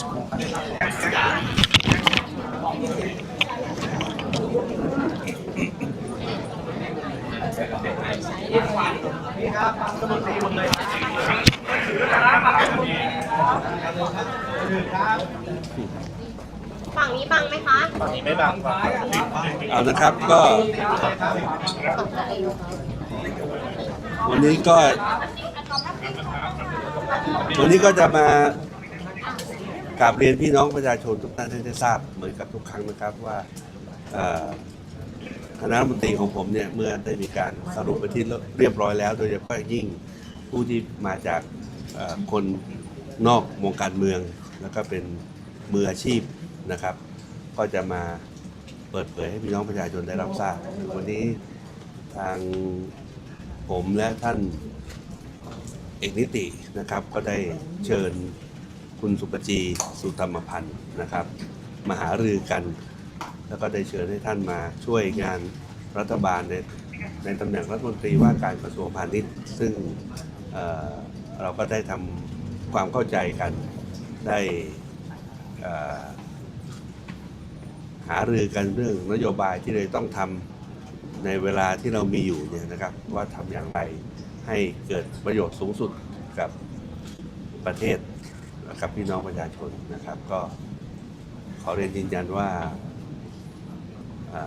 สักครู่ครับฝั่งนี้บังไหมคะเอานะครับก็ วันนี้ก็ วันนี้ก็จะมา กราบเรียนพี่น้องประชาชนทุกท่านได้ทราบเหมือนกับทุกครั้งนะครับว่าคณะรัฐมนตรีของผมเนี่ยเมื่อได้มีการสรุปไปที่เรียบร้อยแล้ว โดยเฉพาะยิ่งผู้ที่มาจากคนนอกวงการเมือง แล้วก็เป็นมืออาชีพนะครับ ก็จะมาเปิดเผยให้พี่น้องประชาชนได้รับทราบวันนี้ทางผมและท่านเอกนิตินะครับ ก็ได้เชิญ คุณสุปจีสุธรรมพันธ์นะครับมาหารือกัน แล้วก็ได้เชิญให้ท่านมาช่วยงานรัฐบาลในในตำแหน่งรัฐมนตรีว่าการกระทรวงพาณิชย์ ซึ่งเเราก็ได้ทำความเข้าใจกันได้หารือกันเรื่องนโยบายที่เราต้องทำในเวลาที่เรามีอยู่เนี่ยนะครับ ว่าทำอย่างไรให้เกิดประโยชน์สูงสุดกับประเทศ กับพี่น้องประชาชนนะครับ ก็ขอเรียนยืนยันว่า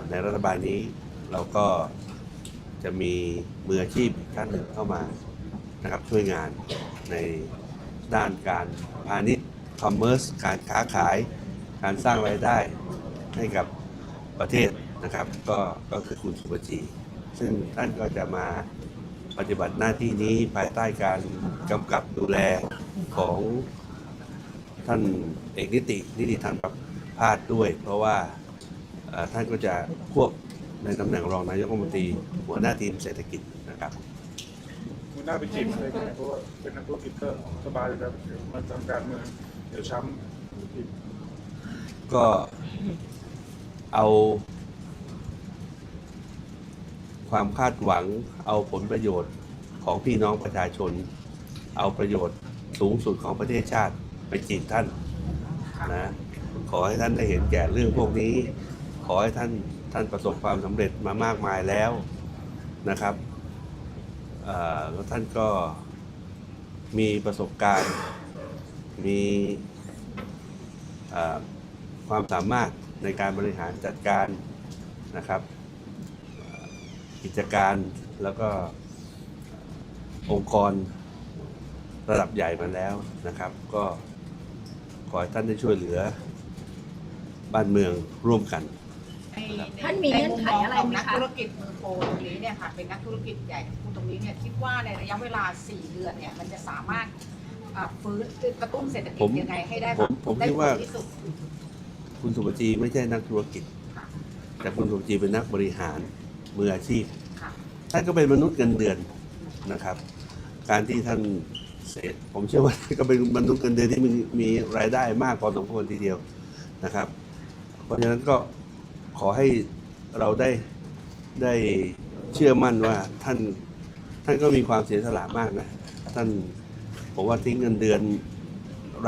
ในรัฐบาลนี้เราก็จะมีมืออาชีพท่านหนึ่งเข้ามานะครับช่วยงานในด้านการพาณิชย์คอมเมอร์สการค้าขาย การสร้างรายได้ให้กับประเทศนะครับ ก็ก็คือคุณสุภจีซึ่งท่านก็จะมาปฏิบัติหน้าที่นี้ภายใต้การกำกับดูแลของ ท่านเอกนิตินิติธรรมประพาสด้วย เพราะว่าท่านก็จะควบในตำแหน่งรองนายกรัฐมนตรีหัวหน้าทีมเศรษฐกิจนะครับคุณน่าไปจีบเลยก็ได้เพราะว่าเป็นนักธุรกิจก็สบายอยู่แล้วมาทำการเมืองเดี๋ยวช้ำก็เอาความคาดหวังเอาผลประโยชน์ของพี่น้องประชาชน เอาประโยชน์สูงสุดของประเทศชาติ ไปจีบท่านนะขอให้ท่านได้เห็นแก่เรื่องพวกนี้ ขอให้ท่านท่านประสบความสำเร็จมามากมายแล้วนะครับแล้วท่านก็มีประสบการณ์ มีความสามารถในการบริหารจัดการนะครับกิจการแล้วก็องค์กรระดับใหญ่มาแล้วนะครับ ก็ ขอให้ท่านได้ช่วยเหลือ บ้านเมืองร่วมกัน ท่านมีเงื่อนไขอะไรไหมคะในมุมมงของนักธุรกิจมือโปรตรงนี้เนี่ยค่ะเป็นนักธุรกิจใหญ่คุณตรงนี้เนี่ยคิดว่าในระยะเวลา 4 เดือนเนี่ยมันจะสามารถอ่าฟื้นกระตุ้นเศรษฐกิผจมยังไงให้ได้ผมผมได้คิดผว่าลที่สุด คุณสุปจีไม่ใช่นักธุรกิจ ค่ะแต่คุณสุปจีเป็นนักบริหารมืออาชีพค่ะ ท่านก็เป็นมนุษย์เงินเดือนนะครับ การที่ท่าน เสียผมเชื่อว่าก็เป็นมนุษย์เงินเดือนที่มีมีรายได้มากพอสมควรทีเดียวนะครับ เพราะฉะนั้นก็ขอให้เราได้ได้เชื่อมั่นว่าท่านท่านก็มีความเสียสละมากนะ ท่านผมว่าทิ้งเงินเดือน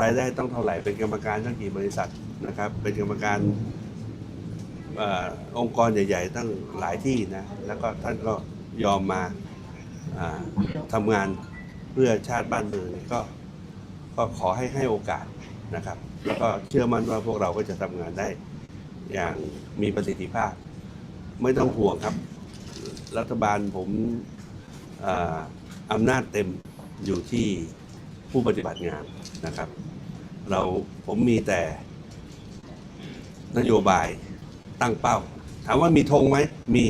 รายได้ต้องเท่าไหร่เป็นกรรมการตั้งกี่บริษัทนะครับ เป็นกรรมการอองค์กรใหญ่ ๆ ตั้งหลายที่นะ แล้วก็ท่านก็ยอมมาทำงาน เพื่อชาติบ้านเมืองเนี่ยก็ก็ขอให้ให้โอกาสนะครับ แล้วก็เชื่อมั่นว่าพวกเราก็จะทำงานได้อย่างมีประสิทธิภาพ ไม่ต้องห่วงครับ รัฐบาลผมอาอำนาจเต็มอยู่ที่ผู้ปฏิบัติงานนะครับ เราผมมีแต่นโยบายตั้งเป้า ถามว่ามีธงไหมมี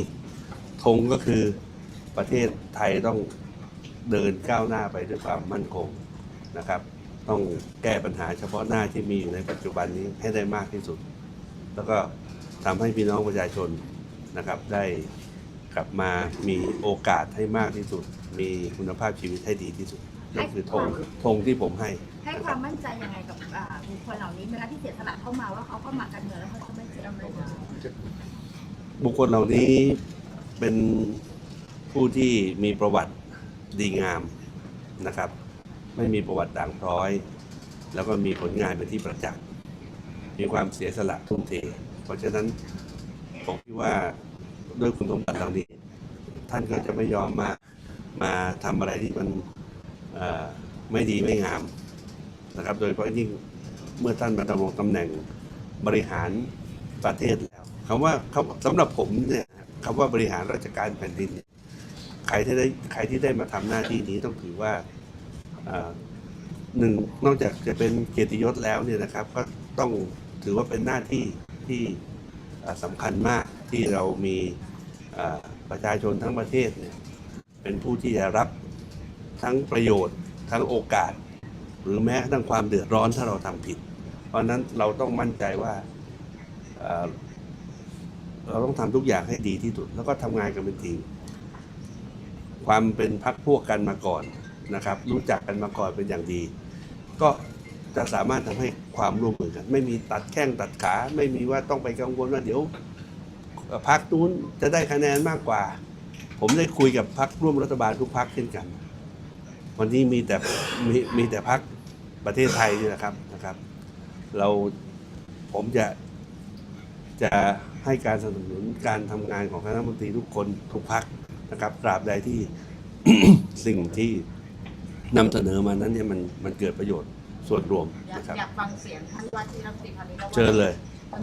ธงก็คือประเทศไทยต้อง เดินก้าวหน้าไปด้วยความมั่นคงนะครับ ต้องแก้ปัญหาเฉพาะหน้าที่มีอยู่ในปัจจุบันนี้ให้ได้มากที่สุด แล้วก็ทำให้พี่น้องประชาชนนะครับ ได้กลับมามีโอกาสให้มากที่สุด มีคุณภาพชีวิตให้ดีที่สุดนั่นคือธงธงที่ผมให้ ให้นะคครัวาบมมั่นใจยังไงกับอ่าบุคคลเหล่านี้เวลาที่เสียสละเข้ามาว่าเขาเข้ามาการเมืองแล้วเขาจะไม่เสียอะไรเลยบุคคลเหล่านี้เป็นผู้ที่มีประวัติ ดีงามนะครับ ไม่มีประวัติด่างพร้อย แล้วก็มีผลงานเป็นที่ประจักษ์มีความเสียสละทุ่มเท เพราะฉะนั้นผมคิดว่าด้วยคุณสมบัติเหล่านี้ ท่านก็จะไม่ยอมมามาทำอะไรที่มันไม่ดีไม่งามนะครับ โดยเฉพาะยิ่งเมื่อท่านมาดำรงตำแหน่งบริหารประเทศแล้วคำว่าคำสำหรับผมเนี่ยคำว่าบริหารราชการแผ่นดินเนี่ย ใครที่ได้ใครที่ได้มาทำหน้าที่นี้ต้องถือว่าหนึ่งนอกจากจะเป็นเกียรติยศแล้วเนี่ยนะครับ ก็ต้องถือว่าเป็นหน้าที่ที่สำคัญมากที่เรามีประชาชนทั้งประเทศเนี่ยเป็นผู้ที่จะรับทั้งประโยชน์ทั้งโอกาส หรือแม้กระทั่งความเดือดร้อนถ้าเราทำผิด เพราะฉะนั้นเราต้องมั่นใจว่าเอ่อเราต้องทำทุกอย่างให้ดีที่สุด แล้วก็ทำงานกันเป็นทีม ความเป็นพักพวกกันมาก่อนนะครับ รู้จักกันมาก่อนเป็นอย่างดี ก็จะสามารถทำให้ความร่วมมือกัน ไม่มีตัดแข้งตัดขา ไม่มีว่าต้องไปกังวลว่าเดี๋ยวพักนู้นจะได้คะแนนมากกว่า ผมได้คุยกับพักร่วมรัฐบาลทุกพักเช่นกัน วันนี้มีแต่มีมีแต่พักประเทศไทยนี่นะครับนะครับ เราผมจะจะให้การสนับสนุนการทำงานของคณะมนตรีทุกคนทุกพัก นะครับตราบใดที่สิ่งที่นำเสนอมานั้นเนี่ยมันมันเกิดประโยชน์ส่วนรวมอยากนะครับ อยากฟังเสียงท่านว่าที่รัฐมนตรีพาณิชย์แล้วว่าเชิญเลย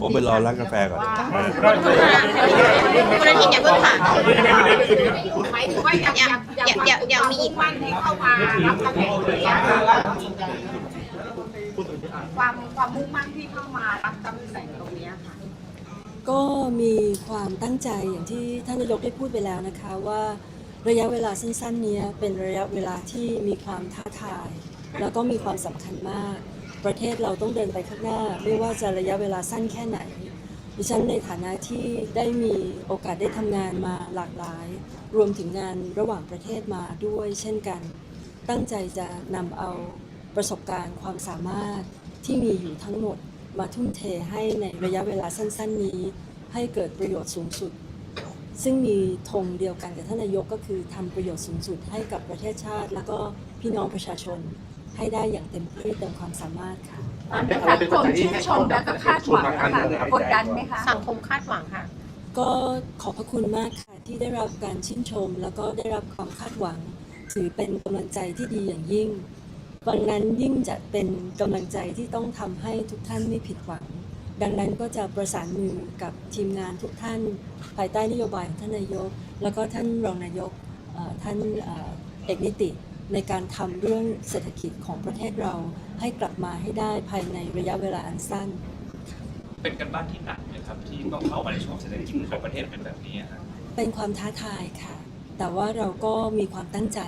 ผมไปรอร้านกาแฟก่อนว่าคุณอาทิตย์อย่าเพิ่งถามหมายถึงว่าอยากอยากเดี๋ยวเดี๋ยวเดี๋ยวมีอีกความที่เข้ามารับตำแหน่งตรงเนี้ยความความมุ่งมั่นที่เข้ามารับตำแหน่งตรงเนี้ยค่ะ ก็มีความตั้งใจอย่างที่ท่านนายกได้พูดไปแล้วนะคะว่าระยะเวลาสั้นๆนี้เป็นระยะเวลาที่มีความท้าทาย แล้วก็มีความสำคัญมาก ประเทศเราต้องเดินไปข้างหน้า ไม่ว่าจะระยะเวลาสั้นแค่ไหน ดิฉันในฐานะที่ได้มีโอกาสได้ทำงานมาหลากหลาย รวมถึงงานระหว่างประเทศมาด้วย เช่นกัน ตั้งใจจะนำเอาประสบการณ์ความสามารถที่มีอยู่ทั้งหมด มาทุ่มเทให้ในระยะเวลาสั้น ๆ นี้ ให้เกิดประโยชน์สูงสุด ซึ่งมีธงเดียวกันกับท่านนายกก็คือทำประโยชน์สูงสุดให้กับประเทศชาติ แล้วก็พี่น้องประชาชนให้ได้อย่างเต็มที่เต็มความสามารถค่ะสังคมชื่นชมและก็คาดหวังค่ะกดดันไหมคะสังคมคาดหวังค่ะ ก็ขอบพระคุณมากค่ะที่ได้รับการชื่นชม แล้วก็ได้รับความคาดหวังถือเป็นกำลังใจที่ดีอย่างยิ่ง ดังนั้นยิ่งจะเป็นกำลังใจที่ต้องทำให้ทุกท่านไม่ผิดหวัง ดังนั้นก็จะประสานมือกับทีมงานทุกท่าน ภายใต้นโยบายของท่านนายก แล้วก็ท่านรองนายกเอ่อท่านเอ่อเอกนิติในการทำเรื่องเศรษฐกิจของประเทศเราให้กลับมาให้ได้ภายในระยะเวลาอันสั้น เป็นกันบ้านที่หนักนะครับที่ต้องเข้ามาในช่วงเศรษฐกิจของประเทศเป็นแบบนี้ครับเป็นความท้าทายค่ะ แต่ว่าเราก็มีความตั้งใจ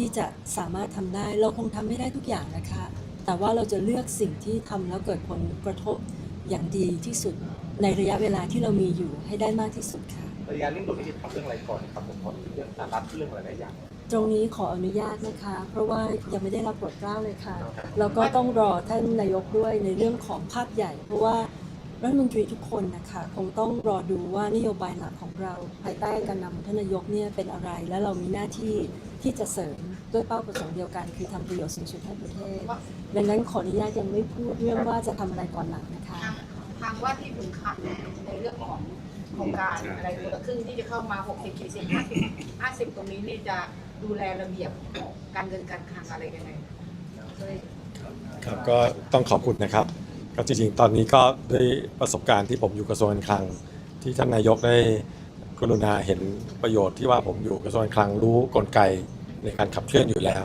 ที่จะสามารถทำได้ เราคงทำไม่ได้ทุกอย่างนะคะ แต่ว่าเราจะเลือกสิ่งที่ทำแล้วเกิดผลกระทบอย่างดีที่สุดในระยะเวลาที่เรามีอยู่ให้ได้มากที่สุดค่ะระยะเร่งด่วนที่จะทำเรื่องอะไรก่อนครับผมเพราะเรื่องการรับเรื่องอะไรหลายอย่างตรงนี้ขออนุญาตนะคะ เพราะว่ายังไม่ได้รับโปรดเกล้าเลยค่ะแล้วก็ต้องรอท่านนายกด้วยในเรื่องของภาพใหญ่ เพราะว่ารัฐมนตรีทุกคนนะคะคงต้องรอดูว่านโยบายหลักของเรา ภายใต้การนำของท่านนายกเนี่ยเป็นอะไร และเรามีหน้าที่ ที่จะเสริมด้วยเป้าประสงค์เดียวกัน คือทำประโยชน์สูงสุดให้ประเทศดังนั้นขออนุญาตยังไม่พูดเรื่องว่าจะทำอะไรก่อนหลังนะคะ ทางทางว่าที่ถึงขัดในเรื่องของโครงการอะไรคนละครึ่งที่จะเข้ามา 60 40 50 50 ตรงนี้นี่จะดูแลระเบียบการเงินการคลังอะไรยังไงช่วยครับก็ต้องขอบคุณนะครับก็จริงๆ ตอนนี้ก็ด้วยประสบการณ์ที่ผมอยู่กระทรวงการคลัง ที่ท่านนายกได้ กรุณาเห็นประโยชน์ที่ว่าผมอยู่กระทรวงคลังรู้กลไกในการขับเคลื่อนอยู่แล้ว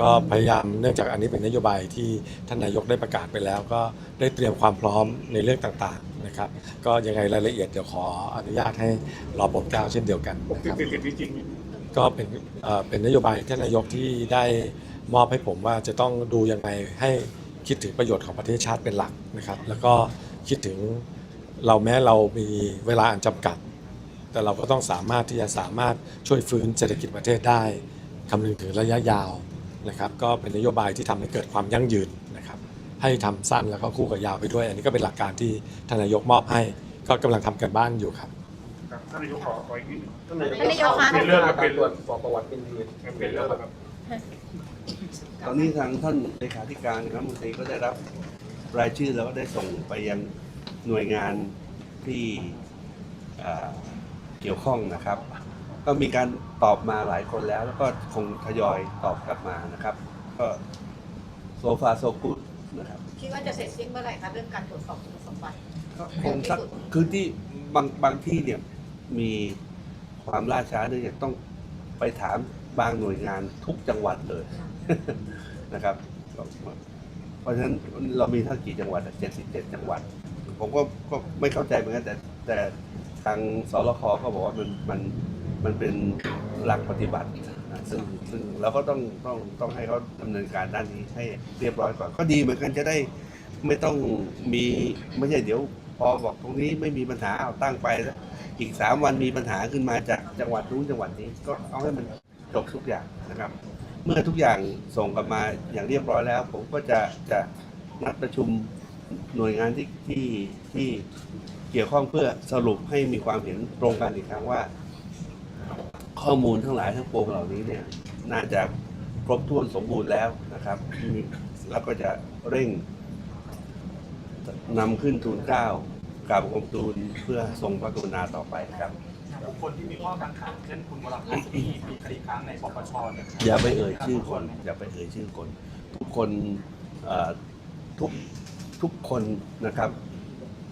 ก็พยายามเนื่องจากอันนี้เป็นนโยบายที่ท่านนายกได้ประกาศไปแล้ว ก็ได้เตรียมความพร้อมในเรื่องต่างๆนะครับ ก็ยังไงรายละเอียดเดี๋ยวขออนุญาตให้รอโปรดเกล้าเช่นเดียวกันนะครับก็เป็นเป็นนโยบายท่านนายกที่ได้มอบให้ผมว่าจะต้องดูยังไงให้คิดถึงประโยชน์ของประเทศชาติเป็นหลักนะครับ แล้วก็คิดถึงเราแม้เรามีเวลาอันจำกัด แต่เราก็ต้องสามารถที่จะสามารถช่วยฟื้นเศรษฐกิจประเทศได้คำนึงถึงระยะยาวนะครับ ก็เป็นนโยบายที่ทำให้เกิดความยั่งยืนนะครับ ให้ทำสั้นแล้วก็คู่กับยาวไปด้วย อันนี้ก็เป็นหลักการที่ท่านนายกมอบให้ ก็กำลังทำกันบ้านอยู่ครับครับท่านนายกขอขออีกนิดหนึ่งท่านนายกคะเป็นเรื่องครับเป็นตรเรื่วองจสอบประวัติเป็นเดือนเป็นเรื่องครับตอนนี้ทางท่านเลขาธิการรัฐมนตรีก็ได้รับรายชื่อแล้วก็ได้ส่งไปยังหน่วยงานที่อ่า เกี่ยวข้องนะครับ ก็มีการตอบมาหลายคนแล้ว แล้วก็คงทยอยตอบกลับมานะครับ ก็โซฟาโซกุดนะครับคิดว่าจะเสร็จสิ้นเมื่อไหร่คะเรื่องการตรวจสอบคุณสมบัติก็คงสักคือที่บางบางที่เนี่ยมีความล่าช้าเนื่องจากต้องไปถามบางหน่วยงานทุกจังหวัดเลยนะครับก็เพราะฉะนั้นเรามีทั้งกี่จังหวัดเจ็ดสิบเจ็ดจังหวัด ผมก็ก็ไม่เข้าใจเหมือนกันแต่แต่ ทางสรคก็บอกว่ามันมันมันเป็นหลักปฏิบัติซึ่งซึ่งเราก็ต้องต้องต้องให้เขาดำเนินการด้านนี้ให้เรียบร้อยก่อนก็ดีเหมือนกันจะได้ไม่ต้องมีไม่ใช่เดี๋ยวพอบอกตรงนี้ไม่มีปัญหาเอาตั้งไปแล้วอีกสามวันมีปัญหาขึ้นมาจากจังหวัดนู้นจังหวัดนี้ก็เอาให้มันจบทุกอย่างนะครับ เมื่อทุกอย่างส่งกลับมาอย่างเรียบร้อยแล้ว ผมก็จะจะนัดประชุมหน่วยงานที่ที่ที่ เกี่ยวข้องเพื่อสรุปให้มีความเห็นตรงกันอีกครั้งว่า ข้อมูลทั้งหลายทั้งปวงเหล่านี้เนี่ยน่าจะครบถ้วนสมบูรณ์แล้วนะครับแล้วก็จะเร่งนำขึ้นทูลเก้ากราบบังคมทูลเพื่อทรงพระกรุณาต่อไปครับบุคคลที่มีข้อกังขาเช่นคุณวรพงศ์ที่มีคดีค้างในปปชเนี่ยอย่าไปเอ่ยชื่อคน อย่าไปเอ่ยชื่อคน ทุกคนทุกทุกคนนะครับ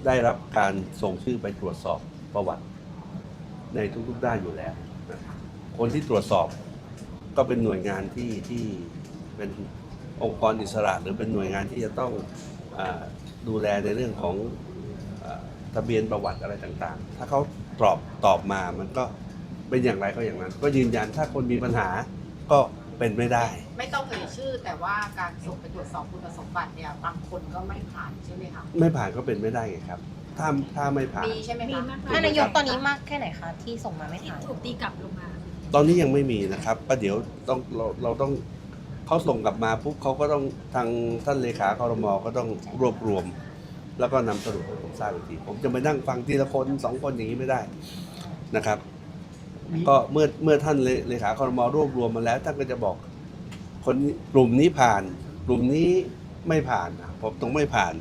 ได้รับการส่งชื่อไปตรวจสอบประวัติ ในทุกๆด้านอยู่แล้ว คนที่ตรวจสอบก็เป็นหน่วยงานที่ที่เป็นองค์กรอิสระ หรือเป็นหน่วยงานที่จะต้องอดูแลในเรื่องของอทะเบียนประวัติอะไรต่างๆ ถ้าเขาตอบตอบมามันก็เป็นอย่างไรก็อย่างนั้น ก็ยืนยันถ้าคนมีปัญหาก็ เป็นไม่ได้ ไม่ต้องเอ่ยชื่อ แต่ว่าการส่งไปตรวจสอบคุณสมบัติเนี่ยบางคนก็ไม่ผ่านใช่ไหมคะไม่ผ่านก็เป็นไม่ได้ไงครับ ถ้าถ้าไม่ผ่าน มีใช่ไหมมีคะมากท่านนายกตอนนี้มากแค่ไหนคะที่ส่งมาไม่ที่ทันถูกตีกลับลงมา ตอนนี้ยังไม่มีนะครับก็เดี๋ยวต้องเราเราต้องเขาส่งกลับมาปุ๊บเขาก็ต้องทางท่านเลขาคอรมอก็ต้องรวบรวม แล้วก็นำสรุปให้ผมทราบอีกที ผมจะไปนั่งฟังทีละคนสองคนอย่างนี้ไม่ได้นะครับ ก็เมื่อเมื่อท่านเลเลขาคอรมอรวบรวมมาแล้วท่านก็จะบอก คนนี้กลุ่มนี้ผ่าน กลุ่มนี้ไม่ผ่านอะผมต้องไม่ผ่าน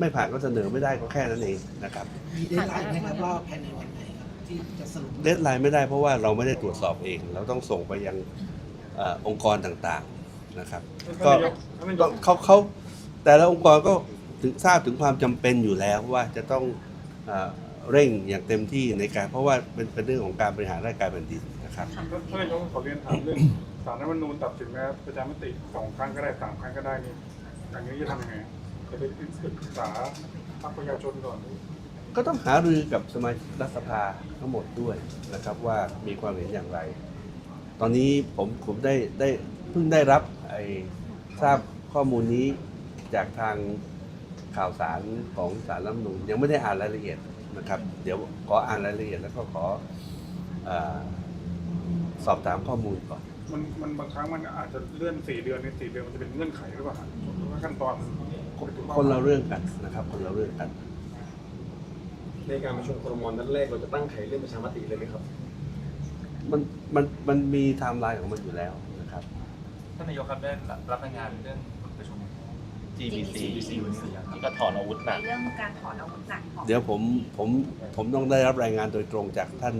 ไม่ผ่านก็เสนอไม่ได้ก็แค่นั้นเองนะครับมีเดทไลน์ไหมครับว่าภายในวันไหนครับที่จะสรุปเดทไลน์ไม่ได้เพราะว่าเราไม่ได้ตรวจสอบเอง เราต้องส่งไปยังเออองค์กรต่างๆนะครับก็ท่านนายก็กเขาเขาแต่ละองค์กรก็ถึงทราบถึงความจำเป็นอยู่แล้วว่าจะต้อง เอ่อเร่งอย่างเต็มที่ในการเพราะว่าเป็นเป็นเรื่องของการบริหารราชการแผ่นดินนะครับ ท่านนายกขอเรียนถามเรื่องสารรัฐธรรมนูญตัดสินแม้ประชามติสองครั้งก็ได้สามครั้งก็ได้นี่อย่างนี้จะทำยังไงจะไปปรึกษาพรรคประชาชนก่อนก็ต้องหารือกับสมาชิกรัฐสภาทั้งหมดด้วยนะครับว่ามีความเห็นอย่างไร ตอนนี้ผมผมได้ได้เพิ่งได้รับไอ้ทราบข้อมูลนี้จากทางข่าวสารของสารรัฐธรรมนูญยังไม่ได้อ่านรายละเอียด นะครับ เดี๋ยวขออ่านรายละเอียดแล้วก็ขอเออสอบถามข้อมูลก่อน มันมันบางครั้งมันอาจจะเลื่อนสี่เดือนในสี่เดือนมันจะเป็นเงื่อนไขหรือเปล่าหรือว่าขั้นตอนมันไปถึงคนเราเรื่องกันนะครับ คนเราเรื่องกัน ในการประชุมครมนัดแรกเราจะตั้งไขเรื่องประชามติเลยไหมครับ มันมันมันมีไทม์ไลน์ของมันอยู่แล้วนะครับ ท่านนายกครับได้รับรายงานเรื่องประชุม GBC GBC วันนี้ครับที่ก็ถอนอาวุธหนัก ในเรื่องการถอนอาวุธหนักของเดี๋ยวผมผมผมต้องได้รับรายงานโดยตรงจากท่าน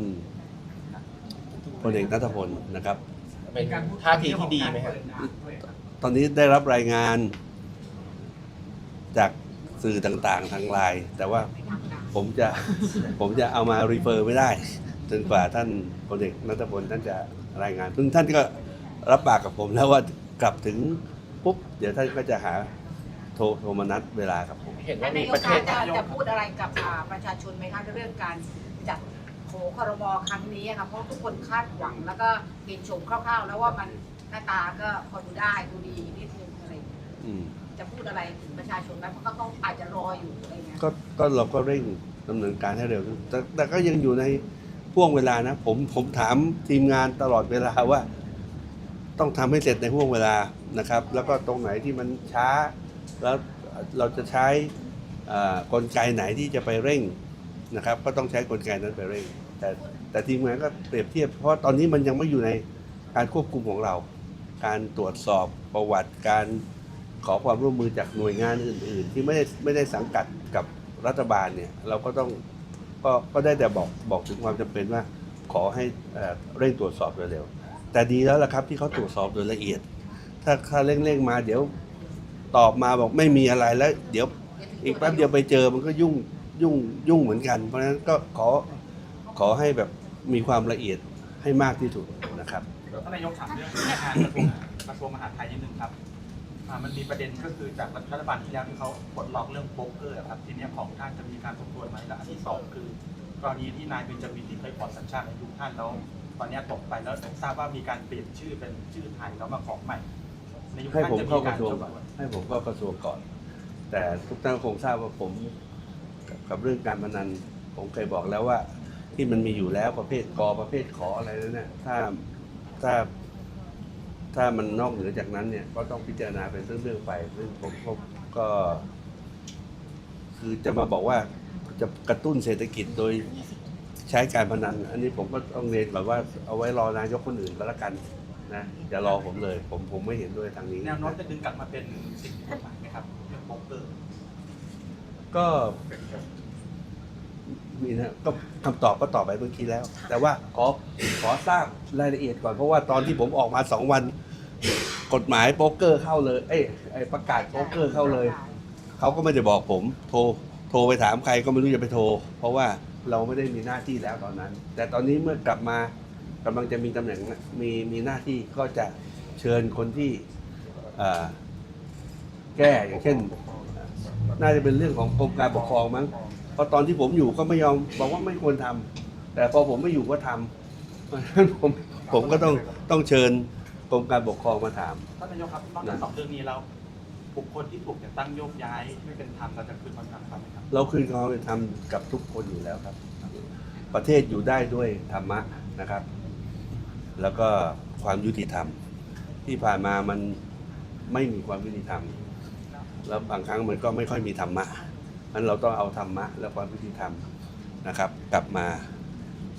พลเอกนัทพลนะครับ เป็นท่าทีที่ดีไหมครับ ตอนนี้ได้รับรายงานจากสื่อต่างๆทางไลน์แต่ว่าผมจะ ผมจะเอามารีเฟอร์ไม่ได้จนกว่าท่านพลเอกนัทพลท่านจะรายงานซึ่งท่านก็รับปากกับผมแล้วว่ากลับถึงปุ๊บ เดี๋ยวท่านก็จะหาโทรโทรมานัดเวลากับผมเห็นท่าว่านนามียกประเทคะศจะจะพูดอะไรกับอ่าประชาชนไหมคะเรื่องการจัดโผครมครั้งนี้อะค่ะเพราะทุกคนคาดหวังแล้วก็เห็นชมคร่าวๆ แล้วว่ามันหน้าตาก็พอดูได้ดูดีนิดนึงอะไรอย่างเงี้ยอืมจะพูดอะไรถึงประชาชนไหมเพราะก็ต้องอาจจะรออยู่อะไรเงี้ยก็ก็เราก็เร่งดำเนินการให้เร็วที่สุดแต่แต่ก็ยังอยู่ในห่วงเวลานะ ผมผมถามทีมงานตลอดเวลาว่า ต้องทำให้เสร็จในห่วงเวลานะครับ แล้วก็ตรงไหนที่มันช้า แล้วเราจะใช้กลไกไหนที่จะไปเร่งนะครับ ก็ต้องใช้กลไกนั้นไปเร่ง แต่แต่ทีมงานก็เปรียบเทียบ เพราะตอนนี้มันยังไม่อยู่ในการควบคุมของเรา การตรวจสอบประวัติการขอความร่วมมือจากหน่วยงานอื่น ๆ ที่ไม่ได้ไม่ได้สังกัดกับรัฐบาลเนี่ยเราก็ต้องก็ก็ได้แต่บอกบอกถึงความจำเป็นว่า ขอให้เอ่อเร่งตรวจสอบโดยเร็ว แต่ดีแล้วล่ะครับที่เขาตรวจสอบโดยละเอียด ถ้าถ้าเร่งๆมาเดี๋ยว ตอบมาบอกไม่มีอะไรแล้ว เดี๋ยวอีกแป๊บเดียวไปเจอมันก็ยุ่งยุ่งยุ่งเหมือนกัน เพราะฉะนั้นก็ขอขอให้แบบมีความละเอียดให้มากที่สุดนะครับ ท่านนายกถามเรื่องงานกระทรวงกระทรวงมหาดไทยนิดนึงครับอ่ามันมีประเด็นก็คือจากรัฐบาลที่แล้วที่เขาปลดล็อกเรื่องโป๊กเกอร์ครับทีเนี้ยของท่านจะมีการทบทวนไหมและอันที่สองคือกรณีที่นายเบนจามินที่เคยขอสัญชาติอายุท่านแล้วตอนเนี้ยตกไปแล้วทราบว่ามีการเปลี่ยนชื่อเป็นชื่อไทยแล้วมาของใหม่ในยุคให้ท่านผมจะมีเข้ากการระทรวงทบก่อน ทวน ให้ผมเข้ากระทรวงก่อน แต่ทุกท่านคงทราบว่าผมกับกบเรื่องการพนันผมเคยบอกแล้วว่า ที่มันมีอยู่แล้วประเภทกอประเภทขออะไรนั่นนะถ้าถ้าถ้ามันนอกเหนือจากนั้นเนี่ยก็ต้องพิจารณาเป็นเรื่องๆไปซึ่งผมผมก็ คือจะมาบอกว่าจะกระตุ้นเศรษฐกิจโดยใช้การพนัน อันนี้ผมก็ต้องเรียนแบบว่าเอาไว้รอนายกคนอื่นก็แล้วกัน นะอย่ารอผมเลย ผมผมไม่เห็นด้วยทางนี้แนวโน้มจะดึงกลับมาเป็นสิ่งที่กฎหมายไหมครับเรื่องโป๊กเกอร์ก็มีนะก็คำตอบก็ตอบไปเมื่อกี้แล้ว แต่ว่าขอขอทราบรายละเอียดก่อนเพราะว่าตอนที่ผมออกมาสองวัน กฎหมายโป๊กเกอร์เข้าเลย เอ้ยไอ้ประกาศโป๊กเกอร์เข้าเลยเขาก็ไม่ได้บอกผม โทรโทรไปถามใครก็ไม่รู้จะไปโทร เพราะว่าเราไม่ได้มีหน้าที่แล้วตอนนั้น แต่ตอนนี้เมื่อกลับมา กำลังจะมีตำแหน่งมีมีหน้าที่ก็จะเชิญคนที่เอ่อแก้อย่างเช่น น่าจะเป็นเรื่องของกรมการปกครองมั้งเพราะตอนที่ผมอยู่ก็ไม่ยอมบอกว่าไม่ควรทำแต่พอผมไม่อยู่ก็ทำเพราะฉะนั้นผมผมก็ต้องต้องเชิญกรมการปกครองมาถามท่านนายกครับนอกจากสองเรื่องนี้แล้วบุคคลที่ถูกแต่งตั้งโยกย้ายไม่เป็นธรรมเราจะคืนความยุติธรรมไหมครับเราคืนความเป็นธรรมกับทุกคนอยู่แล้วครับ ประเทศอยู่ได้ด้วยธรรมะนะครับ แล้วก็ความยุติธรรม ที่ผ่านมามันไม่มีความยุติธรรม แล้วบางครั้งมันก็ไม่ค่อยมีธรรมะนั้นเราต้องเอาธรรมะ และความยุติธรรมนะครับ กลับมา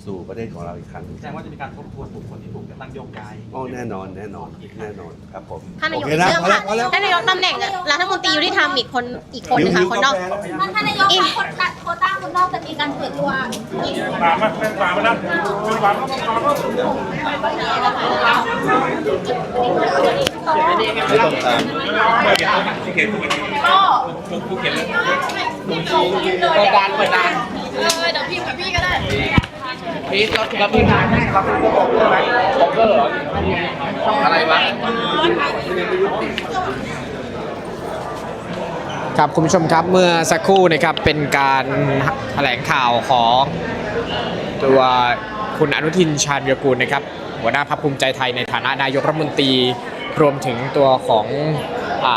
สู่ประเทศของเราอีกครั้งหนึ่งแสดงว่าจะมีการทบทวนบุคคลที่ถูกแต่งตั้งโยกย้ายอ๋อแน่นอนแน่นอนแน่นอนครับผมท่านนายกโอเคอีกนะเรื่องพอแล้วค่ะพอแล้วท่านนายกตำแหน่งรัฐมนตรียุติธรรมอีกคนอีกคนนึงค่ะคนนอกท่านนายกคะคนตัดโควต้าคนนอกจะมีการเปิดตัวอีกฝากมาเป็นฝากมานะเป็นฝากมาฝากมา ไม่ต้องตาม เปิดดานเปิดดานเออเดี๋ยวพิมพ์กับพี่ก็ได้ ครับคุณผู้ชมครับเมื่อสักครู่นะครับเป็นการแถลงข่าวของตัวคุณอนุทินชาญวิรกูลนะครับ หัวหน้าพรรคภูมิใจไทยในฐานะนายกรัฐมนตรีรวมถึงตัวของอ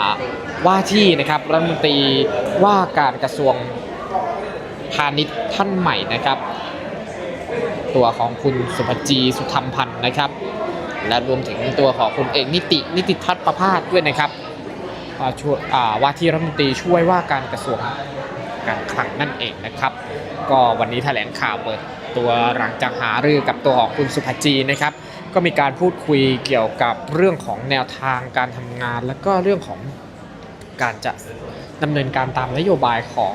ว่าที่นะครับรัฐมนตรีว่าการกระทรวงพาณิชย์ท่านใหม่นะครับ ตัวของคุณสุภจีสุธรรมพันธ์นะครับ และรวมถึงตัวของคุณเอกนิตินิติทัศน์ประภาสด้วยนะครับว่าว่าที่รัฐมนตรีช่วยว่าการกระทรวงการคลังนั่นเองนะครับ ก็วันนี้แถลงข่าวเปิดตัวหลังจากหารือกับตัวของคุณสุภจีนะครับ ก็มีการพูดคุยเกี่ยวกับเรื่องของแนวทางการทำงาน แล้วก็เรื่องของการจะดำเนินการตามนโยบายของ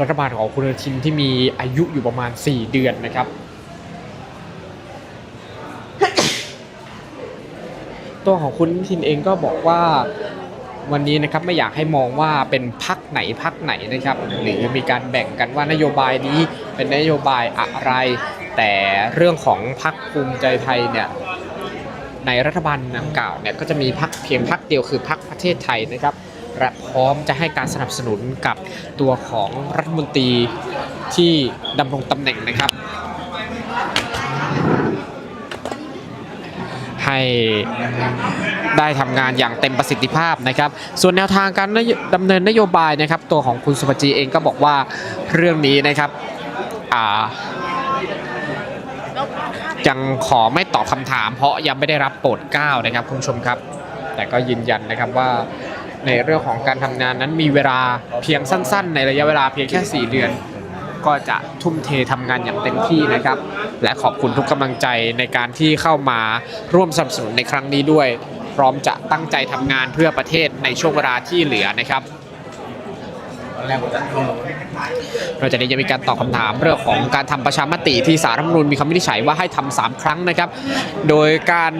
รัฐบาลของคุณทินที่มีอายุอยู่ประมาณ 4 เดือนนะครับ ตัวของคุณทินเองก็บอกว่าวันนี้นะครับไม่อยากให้มองว่าเป็นพักไหนพักไหนนะครับหรือมีการแบ่งกันว่านโยบายนี้เป็นนโยบายอะไร แต่เรื่องของพักภูมิใจไทยเนี่ยในรัฐบาลดังกล่าวเนี่ยก็จะมีพักเพียงพักเดียวคือพักประเทศไทยนะครับและพร้อมจะให้การสนับสนุนกับตัวของรัฐมนตรีที่ดำรงตำแหน่งนะครับ ให้ได้ทำงานอย่างเต็มประสิทธิภาพนะครับ ส่วนแนวทางการนโยดำเนินนโยบายนะครับ ตัวของคุณสุภจีเองก็บอกว่าเรื่องนี้นะครับอ่ายังขอไม่ตอบคำถาม เพราะยังไม่ได้รับโปรดเกล้านะครับคุณผู้ชมครับ แต่ก็ยืนยันนะครับว่าในเรื่องของการทำงานนั้นมีเวลาเพียงสั้น ๆ ในระยะเวลาเพียงแค่ 4 เดือน ก็จะทุ่มเททำงานอย่างเต็มที่นะครับ และขอบคุณทุกกำลังใจในการที่เข้ามาร่วมสนับสนุนในครั้งนี้ด้วย พร้อมจะตั้งใจทำงานเพื่อประเทศในช่วงเวลาที่เหลือนะครับ นอกจากนี้ยังมีการตอบคำถามเรื่องของการทำประชามติที่สารรัฐมนูญมีคำวินิจฉัยว่าให้ทำสามครั้งนะครับ โดยการ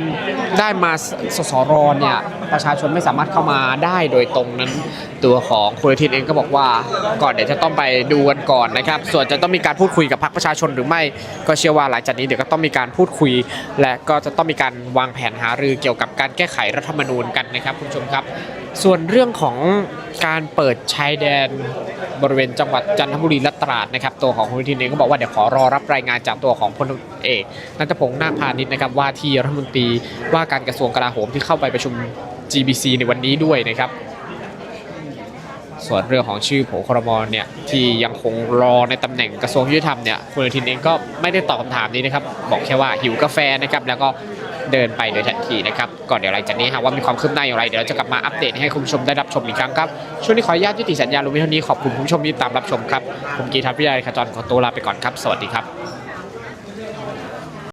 ได้มาสสรเนี่ยประชาชนไม่สามารถเข้ามาได้โดยตรงนั้นตัวของคุณอาทิตย์เองก็บอกว่าก่อนเดี๋ยวจะต้องไปดูกันก่อนนะครับ ส่วนจะต้องมีการพูดคุยกับพรรคประชาชนหรือไม่ก็เชื่อว่าหลังจากนี้เดี๋ยวก็ต้องมีการพูดคุย และก็จะต้องมีการวางแผนหารือเกี่ยวกับการแก้ไขรัฐธรรมนูญกันนะครับคุณผู้ชมครับ ส่วนเรื่องของ การเปิดชายแดนบริเวณจังหวัดจันทบุรีและตราดนะครับตัวของคุณอนุทินเองก็บอกว่าเดี๋ยวขอรอรับรายงานจากตัวของพลเอกนัทพงษ์นาคพาณิชย์นะครับว่าที่รัฐมนตรีว่าการกระทรวงกลาโหมที่เข้าไปประชุม GBC ในวันนี้ด้วยนะครับ ส่วนเรื่องของชื่อโผครมเนี่ยที่ยังคงรอในตำแหน่งกระทรวงยุติธรรมเนี่ยคุณอนุทินเองก็ไม่ได้ตอบคำถามนี้นะครับบอกแค่ว่าหิวกาแฟนะครับแล้วก็ เดินไปโดยทันทีนะครับก่อนเดี๋ยวหลังจากนี้หากว่ามีความคืบหน้าอย่างไรเดี๋ยวเราจะกลับมาอัปเดตให้คุณผู้ชมได้รับชมอีกครั้งครับช่วงนี้ขออนุญาตยุติสัญญาลงไว้เท่านี้ขอบคุณคุณผู้ชมที่ตามรับชมครับผมกีทัพวิทยาขจรขอตัวลาไปก่อนครับ สวัสดีครับ